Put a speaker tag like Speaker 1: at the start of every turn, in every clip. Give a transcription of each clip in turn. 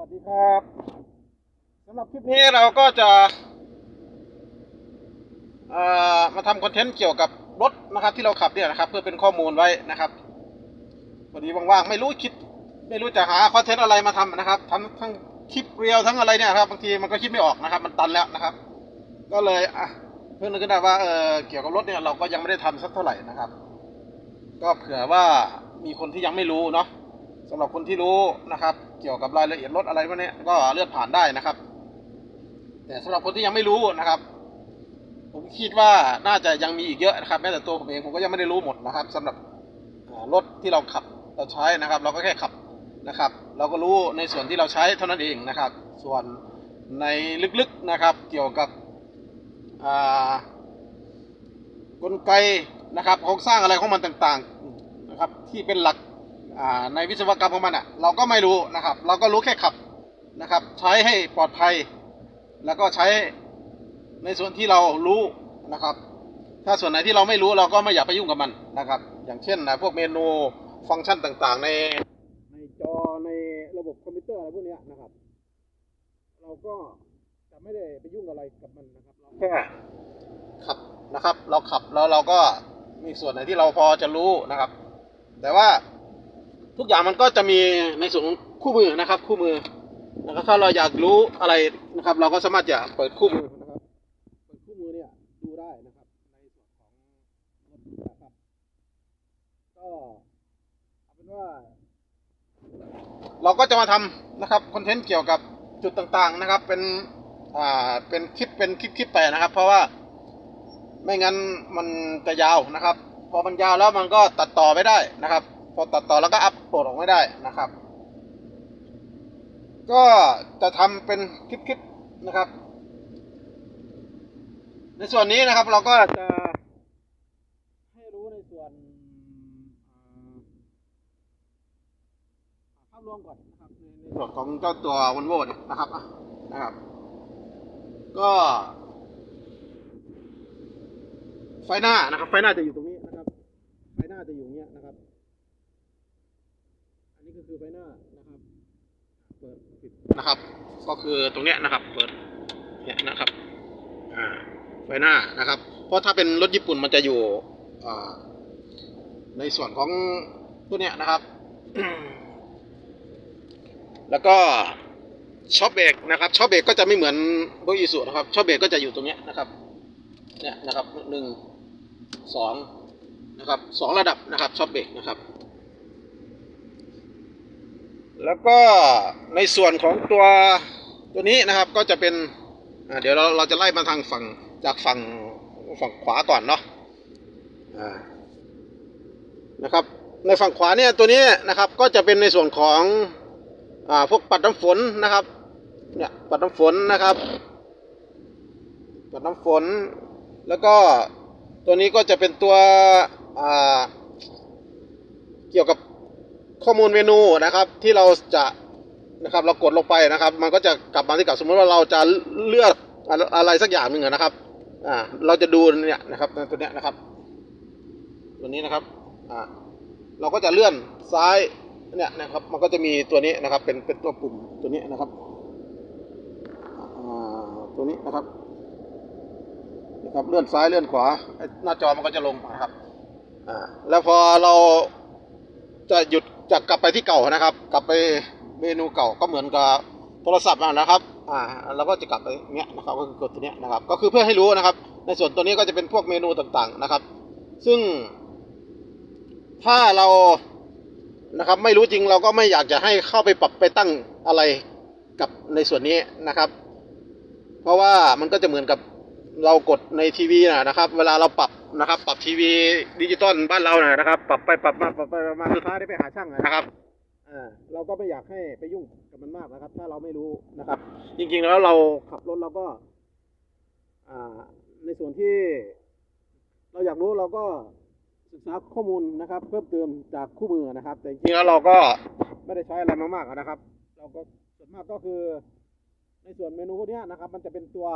Speaker 1: วัสดีครับสำหรับคลิปนี้เราก็จะมาทำคอนเทนต์เกี่ยวกับรถนะครับ ที่เราขับเนี่ยนะครับ เพื่อเป็นข้อมูลไว้นะครับพอดีว่างๆไม่รู้คิด ไม่รู้จะหาคอนเทนต์อะไรมาทำนะครับทั้งทั้งคลิปเรียวทั้งอะไรเนี่ยครับบางทีมันก็คิดไม่ออกนะครับ มันตันแล้วนะครับ ก็เลยอะเพิ่งนึกขึ้นได้ว่าเออเกี่ยวกับรถเนี่ยเราก็ยังไม่ได้ทำสักเท่าไหร่นะครับ ก็เผื่อว่ามีคนที่ยังไม่รู้เนาะ สำหรับคนที่รู้นะครับ เกี่ยวกับรายละเอียดรถอะไรพวกนี้ก็เลื่อนผ่านได้นะครับ แต่สำหรับคนที่ยังไม่รู้นะครับ ผมคิดว่าน่าจะยังมีอีกเยอะนะครับแม้แต่ตัวผมเองผมก็ยังไม่ได้รู้หมดนะครับสำหรับรถที่เราขับเราใช้นะครับ เราก็แค่ขับนะครับ เราก็รู้ในส่วนที่เราใช้เท่านั้นเองนะครับ ส่วนในลึกๆนะครับ เกี่ยวกับกลไกนะครับโครงสร้างอะไรของมันต่างๆนะครับ ที่เป็นหลัก ในวิศวกรรมของมันอะเราก็ไม่รู้นะครับ เราก็รู้แค่ขับนะครับ ใช้ให้ปลอดภัย แล้วก็ใช้ในส่วนที่เรารู้นะครับ ถ้าส่วนไหนที่เราไม่รู้เราก็ไม่อยากไปยุ่งกับมันนะครับ อย่างเช่นนะพวกเมนูฟังก์ชันต่างๆ ในในจอในระบบคอมพิวเตอร์อะไรพวกนี้นะครับ เราก็จะไม่ได้ไปยุ่งอะไรกับมันนะครับเราแค่ขับนะครับ เราขับแล้วเราก็มีส่วนไหนที่เราพอจะรู้นะครับ แต่ว่า ทุกอย่างมันก็จะมีในส่วนของคู่มือนะครับ คู่มือนะครับถ้าเราอยากรู้อะไรนะครับ เราก็สามารถจะเปิดคู่มือนะครับเปิดคู่มือเนี่ยดูได้นะครับในส่วนของรถนะครับก็เอาเป็นว่า เราก็จะมาทำนะครับคอนเทนต์เกี่ยวกับจุดต่างๆนะครับ เป็นอ่าเป็นคลิปเป็นคลิปคลิปไปนะครับ เพราะว่าไม่งั้นมันจะยาวนะครับ พอมันยาวแล้วมันก็ตัดต่อไม่ได้นะครับ พอตัดต่อแล้วก็อัพโหลดออกไม่ได้นะครับ ก็จะทำเป็นคลิปๆนะครับ ในส่วนนี้นะครับเราก็จะให้รู้ในส่วนอ่าภาพรวมก่อนนะครับในส่วนของเจ้าตัววันโวเนี่ยนะครับนะครับ ก็ไฟหน้านะครับ ไฟหน้าจะอยู่ตรงนี้นะครับ ไฟหน้าจะอยู่เงี้ยนะครับ คือไฟหน้านะครับ เปิดปิดนะครับ ก็คือตรงเนี้ยนะครับ เปิดเนี่ยนะครับอ่าไฟหน้านะครับ เพราะถ้าเป็นรถญี่ปุ่นมันจะอยู่อ่าในส่วนของตัวเนี้ยนะครับ แล้วก็ช็อปเบรกนะครับช็อปเบรกก็จะไม่เหมือนรถอีสุนะครับช็อปเบรกก็จะอยู่ตรงเนี้ยนะครับ เนี่ยนะครับหนึ่งสองนะครับสองระดับนะครับช็อปเบรกนะครับ แล้วก็ในส่วนของตัวตัวนี้นะครับก็จะเป็นเดี๋ยวเราเราจะไล่มาทางฝั่งจากฝั่งฝั่งขวาก่อนเนาะนะครับ ในฝั่งขวาเนี่ยตัวนี้นะครับก็จะเป็นในส่วนของอ่าพวกปัดน้ำฝนนะครับเนี่ยปัดน้ำฝนนะครับปัดน้ำฝน แล้วก็ตัวนี้ก็จะเป็นตัวอ่าเกี่ยวกับ ข้อมูลเมนูนะครับที่เราจะนะครับเรากดลงไปนะครับ มันก็จะกลับมาที่กับสมมติว่าเราจะเลือกอะไรสักอย่างหนึ่งนะครับอ่าเราจะดูเนี่ยนะครับตัวเนี้ยนะครับ ตัวนี้นะครับอ่าเราก็จะเลื่อนซ้ายเนี่ยนะครับ มันก็จะมีตัวนี้นะครับ เป็นเป็นตัวปุ่มตัวนี้นะครับอ่าตัวนี้นะครับนะครับ เลื่อนซ้ายเลื่อนขวาหน้าจอมันก็จะลงนะครับอ่าแล้วพอเราจะหยุด จะกลับไปที่เก่านะครับ กลับไปเมนูเก่าก็เหมือนกับโทรศัพท์นะครับ อ่าเราก็จะกลับไปเนี้ยนะครับก็คือกดตัวเนี้ยนะครับ ก็คือเพื่อให้รู้นะครับ ในส่วนตัวนี้ก็จะเป็นพวกเมนูต่างๆนะครับ ซึ่ง ถ้าเรานะครับ ไม่รู้จริงเราก็ไม่อยากจะให้เข้าไปปรับไปตั้งอะไรกับในส่วนนี้นะครับ เพราะว่ามันก็จะเหมือนกับเรากดในทีวีนะนะครับ เวลาเราปรับ นะครับ ปรับทีวีดิจิตอลบ้านเรานะนะครับ ปรับไปปรับมาปรับไปปรับมาสุดท้ายได้ไปหาช่างนะครับอ่าเราก็ไม่อยากให้ไปยุ่งกับมันมากนะครับ ถ้าเราไม่รู้นะครับ จริงๆแล้วเราขับรถเราก็ อ่า ในส่วนที่ เราอยากรู้เราก็ศึกษาข้อมูลนะครับ เพิ่มเติมจากคู่มือนะครับ แต่จริงๆแล้วเราก็ไม่ได้ใช้อะไรมามากนะครับ เราก็ส่วนมากก็คือ ในส่วนเมนูพวกเนี้ยนะครับ มันจะเป็นตัว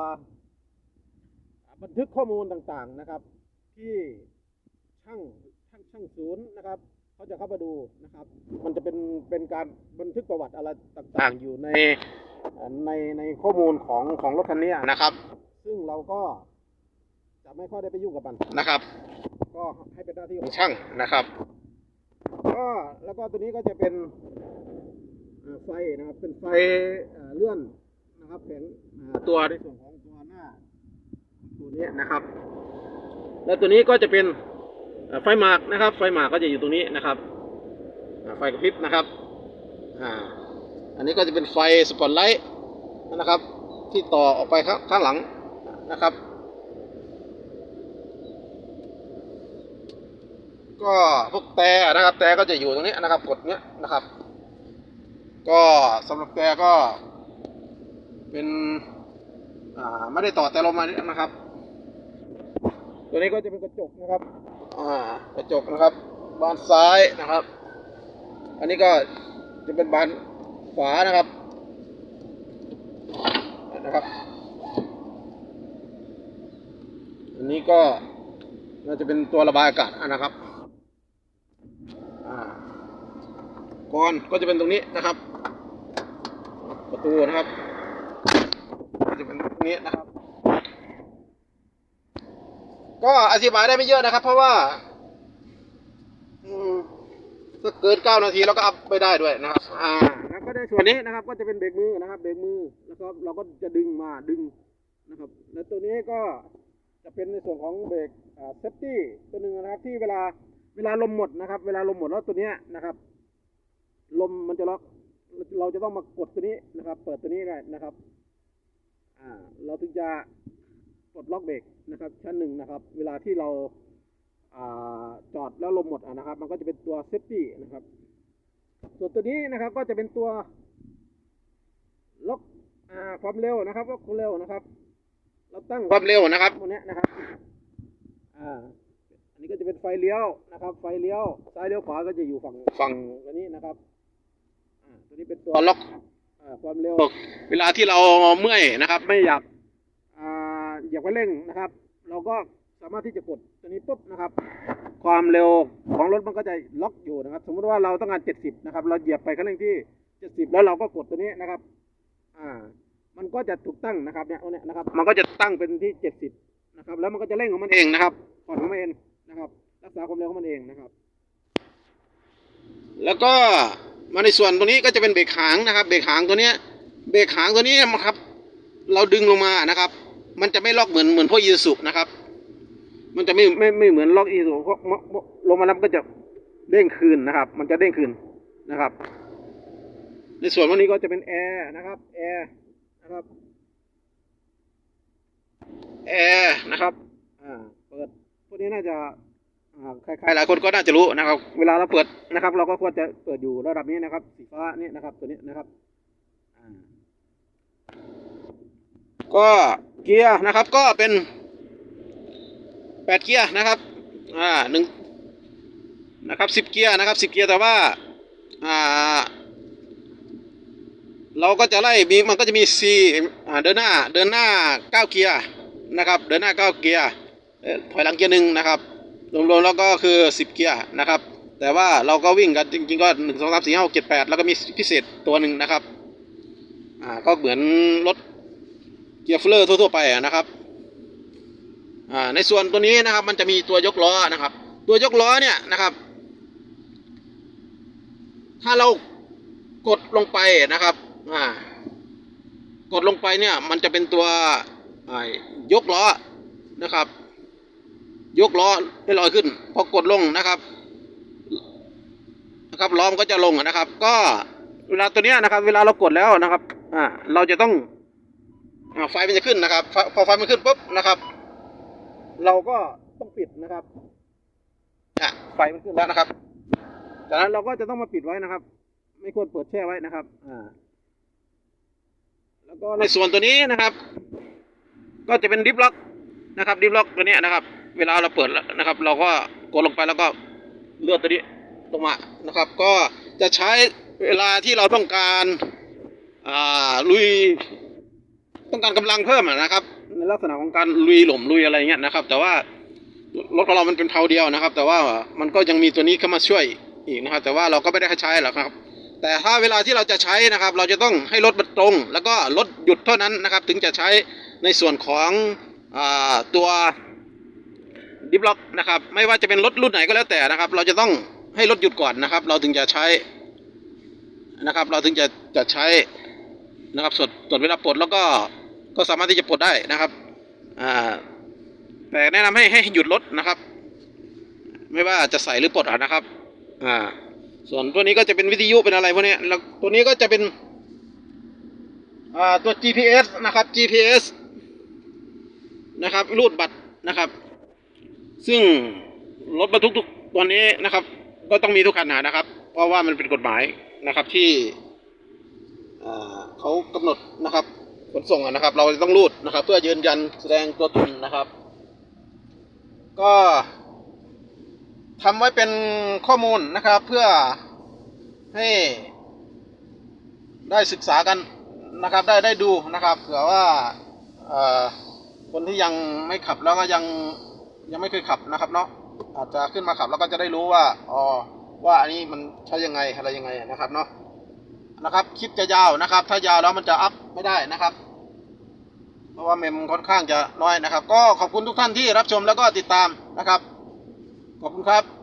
Speaker 1: บันทึกข้อมูลต่างๆนะครับ ที่ช่างช่างช่างศูนย์นะครับทเขาจะเข้ามาดูนะครับ มันจะเป็นเป็นการบันทึกประวัติอะไรต่างๆอยู่ในเอ่อในในข้อมูลของของรถคันนี้นะครับ ซึ่งเราก็จะไม่ค่อยได้ไปยุ่งกับมันนะครับ ก็ให้เป็นหน้าที่ของช่างนะครับ ก็แล้วก็ตัวนี้ก็จะเป็นเอ่อไฟนะครับ เป็นไฟเอ่อเลื่อนนะครับแผงอ่าตัวในส่วนของตัวหน้าตัวนี้นะครับ แล้วตัวนี้ก็จะเป็นไฟหมากนะครับ ไฟหมากก็จะอยู่ตรงนี้นะครับไฟกระพริบนะครับอ่าอันนี้ก็จะเป็นไฟสปอตไลท์นะครับ ที่ต่อออกไปข้างข้างหลังนะครับ ก็พวกแต่นะครับแต่ก็จะอยู่ตรงนี้นะครับกดเนี้ยนะครับ ก็สำหรับแต่ก็เป็นอ่าไม่ได้ต่อแต่ลมมานะครับ ตัวนี้ก็จะเป็นกระจกนะครับอ่ากระจกนะครับ บานซ้ายนะครับ อันนี้ก็จะเป็นบานขวานะครับนะครับ อันนี้ก็น่าจะเป็นตัวระบายอากาศนะครับอ่าก่อนก็จะเป็นตรงนี้นะครับ ประตูนะครับ จะเป็นตรงนี้นะครับ ก็อธิบายได้ไม่เยอะนะครับ เพราะว่าถ้าเกินเก้านาทีเราก็อัพไปได้ด้วยนะครับ อ่าแล้วก็ในส่วนนี้นะครับ ก็จะเป็นเบรกมือนะครับ เบรกมือแล้วก็เราก็จะดึงมาดึงนะครับ แล้วตัวนี้ก็จะเป็นในส่วนของเบรกอ่าเซฟตี้ตัวหนึ่งนะครับ ที่เวลาเวลาลมหมดนะครับ เวลาลมหมดแล้วตัวนี้นะครับ ลมมันจะล็อก เราจะต้องมากดตัวนี้นะครับ เปิดตัวนี้ได้นะครับ อ่า เราถึงจะ ปลดล็อกเบรกนะครับชั้นหนึ่งนะครับ เวลาที่เราอ่าจอดแล้วลมหมดอะนะครับ มันก็จะเป็นตัวเซฟตี้นะครับ ส่วนตัวนี้นะครับก็จะเป็นตัวล็อกอ่าความเร็วนะครับล็อกความเร็วนะครับ เราตั้งความเร็วนะครับตรงนี้นะครับอ่าอันนี้ก็จะเป็นไฟเลี้ยวนะครับ ไฟเลี้ยวซ้ายเลี้ยวขวาก็จะอยู่ฝั่งฝั่งอันนี้นะครับอ่าตัวนี้เป็นตัวล็อกอ่าความเร็ว เวลาที่เราเมื่อยนะครับ ไม่อยากอ่าอยากไปเร่งนะครับ เราก็สามารถที่จะกดตัวนี้ปุ๊บนะครับ ความเร็วของรถมันก็จะล็อกอยู่นะครับ สมมติว่าเราต้องการ 70 นะครับ เราเหยียบไปคันเร่งที่ 70 แล้วเราก็กดตัวนี้นะครับ อ่า มันก็จะถูกตั้งนะครับเนี่ยเอาเนี่ยนะครับ มันก็จะตั้งเป็นที่ 70 นะครับ แล้วมันก็จะเร่งของมันเองนะครับผ่อนของมันเองนะครับ รักษาความเร็วของมันเองนะครับ แล้วก็มาในส่วนตรงนี้ก็จะเป็นเบรกหางนะครับ เบรกหางตัวเนี้ยเบรกหางตัวนี้นะครับ เราดึงลงมานะครับ มันจะไม่ล็อกเหมือนเหมือนพวกยีสุนะครับ มันจะไม่ไม่ไม่เหมือนล็อกอีสูเพราะเพราะลงมาแล้วมันก็จะเด้งคืนนะครับ มันจะเด้งคืนนะครับ ในส่วนวันนี้ก็จะเป็นแอร์นะครับแอร์นะครับแอร์นะครับอ่าเปิดพวกนี้น่าจะอ่าใครๆหลายคนก็น่าจะรู้นะครับ เวลาเราเปิดนะครับ เราก็ควรจะเปิดอยู่ระดับนี้นะครับ สีฟ้านี่นะครับ ตัวนี้นะครับก็ เกียร์นะครับก็เป็นแปดเกียร์นะครับอ่าหนึ่งนะครับสิบเกียร์นะครับสิบเกียร์แต่ว่าอ่าเราก็จะไล่มีมันก็จะมี C อ่าเดินหน้าเดินหน้าเก้าเกียร์นะครับเดินหน้าเก้าเกียร์เอ่อถอยหลังเกียร์หนึ่งนะครับรวมๆแล้วก็คือสิบเกียร์นะครับแต่ว่าเราก็วิ่งกันจริงๆก็หนึ่งสองสามสี่ห้าหกเจ็ดแปดแล้วก็มีพิเศษตัวหนึ่งนะครับอ่าก็เหมือนรถ เกียร์เฟลอร์ทั่วๆไปนะครับอ่าในส่วนตัวนี้นะครับ มันจะมีตัวยกล้อนะครับ ตัวยกล้อเนี่ยนะครับ ถ้าเรากดลงไปนะครับอ่ากดลงไปเนี่ย มันจะเป็นตัวอ่ายกล้อนะครับ ยกล้อให้ลอยขึ้นพอกดลงนะครับนะครับล้อมนก็จะลงนะครับ ก็เวลาตัวเนี้ยนะครับ เวลาเรากดแล้วนะครับ อ่า เราจะต้อง ไฟมันจะขึ้นนะครับ พอไฟมันขึ้นปุ๊บนะครับ เราก็ต้องปิดนะครับอะไฟมันขึ้นแล้วนะครับ จากนั้นเราก็จะต้องมาปิดไว้นะครับ ไม่ควรเปิดแช่ไว้นะครับ อ่า แล้วก็ในส่วนตัวนี้นะครับ ก็จะเป็นดิฟล็อกนะครับดิฟล็อกตัวนี้นะครับ เวลาเราเปิดนะครับ เราก็กดลงไปแล้วก็เลื่อนตัวนี้ลงมานะครับ ก็จะใช้เวลาที่เราต้องการอ่าลุย ต้องการกำลังเพิ่มนะครับ ในลักษณะของการลุยหล่มลุยอะไรเงี้ยนะครับ แต่ว่ารถของเรามันเป็นเพาเดียวนะครับ แต่ว่ามันก็ยังมีตัวนี้เข้ามาช่วยอีกนะครับ แต่ว่าเราก็ไม่ได้ใช้หรอกครับ แต่ถ้าเวลาที่เราจะใช้นะครับ เราจะต้องให้รถมันตรง แล้วก็รถหยุดเท่านั้นนะครับ ถึงจะใช้ในส่วนของอตัวดิฟล็อกนะครับ ไม่ว่าจะเป็นรถรุ่นไหนก็แล้วแต่นะครับ เราจะต้องให้รถหยุดก่อนนะครับ เราถึงจะใช้นะครับ เราถึงจะจะใช้นะครับส่วนส่วนเวลาปลดแล้วก็ ก็สามารถที่จะปลดได้นะครับแต่แนะนำให้ให้หยุดรถนะครับ ไม่ว่าจะใส่หรือปลดอะนะครับอ่าส่วนตัวนี้ก็จะเป็นวิทยุเป็นอะไรพวกนี้แล้วตัวนี้ก็จะเป็นอ่าตัว GPS นะครับ GPS นะครับรูดบัตรนะครับ ซึ่งรถบรรทุกทุกตัวนี้นะครับ ก็ต้องมีทุกคันนะครับ เพราะว่ามันเป็นกฎหมายนะครับที่เขากำหนดนะครับ ขนส่งนะครับ เราจะต้องรูดนะครับ เพื่อยืนยันแสดงตัวตนนะครับ ก็ทำไว้เป็นข้อมูลนะครับ เพื่อให้ได้ศึกษากันนะครับ ได้ได้ดูนะครับเผื่อว่าคนที่ยังไม่ขับแล้วก็ยังยังไม่เคยขับนะครับเนาะอาจจะขึ้นมาขับแล้วก็จะได้รู้ว่าอ๋อว่าอันนี้มันใช้ยังไงอะไรยังไงนะครับเนาะ นะครับคลิปจะยาวนะครับ ถ้ายาวแล้วมันจะอัพไม่ได้นะครับ เพราะว่าเมมค่อนข้างจะน้อยนะครับ ก็ขอบคุณทุกท่านที่รับชมแล้วก็ติดตามนะครับ ขอบคุณครับ